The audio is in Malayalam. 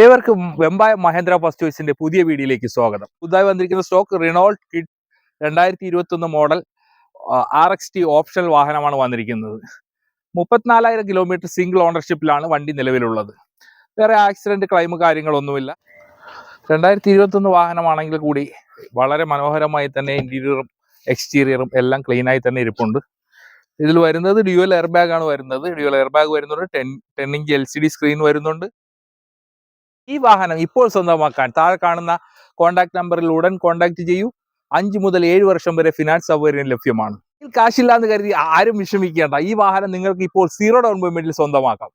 ഏവർക്കും വെമ്പായ മഹേന്ദ്ര ഫസ്റ്റ് പുതിയ വീഡിയോയിലേക്ക് സ്വാഗതം. പുതുതായി വന്നിരിക്കുന്ന സ്റ്റോക്ക് റിനോൾട്ട് കിഡ് രണ്ടായിരത്തി ഇരുപത്തി ഒന്ന് model R X T optional വാഹനമാണ് വന്നിരിക്കുന്നത്. മുപ്പത്തിനാലായിരം കിലോമീറ്റർ സിംഗിൾ ഓണർഷിപ്പിലാണ് വണ്ടി നിലവിലുള്ളത്. വേറെ ആക്സിഡന്റ് ക്ലൈം കാര്യങ്ങളൊന്നുമില്ല. രണ്ടായിരത്തി ഇരുപത്തി ഒന്ന് വാഹനമാണെങ്കിൽ കൂടി വളരെ മനോഹരമായി തന്നെ ഇന്റീരിയറും എക്സ്റ്റീരിയറും എല്ലാം ക്ലീനായി തന്നെ ഇരിപ്പുണ്ട്. ഇതിൽ വരുന്നത് ഡ്യുവൽ എയർ ബാഗ് ആണ് വരുന്നത്. ഡ്യുവൽ എയർ ബാഗ് വരുന്നുണ്ട്. Ten ten inch L C D screen വരുന്നുണ്ട്. ഈ വാഹനം ഇപ്പോൾ സ്വന്തമാക്കാൻ. താഴെ കാണുന്ന കോൺടാക്ട് നമ്പറിൽ ഉടൻ കോൺടാക്ട് ചെയ്യൂ. അഞ്ച് മുതൽ ഏഴ് വർഷം വരെ ഫിനാൻസ് സൗകര്യം ലഭ്യമാണ്. കാശില്ല എന്ന് കരുതി ആരും വിഷമിക്കേണ്ട. ഈ വാഹനം നിങ്ങൾക്ക് ഇപ്പോൾ സീറോ ഡൗൺ പേയ്മെന്റിൽ സ്വന്തമാക്കാം.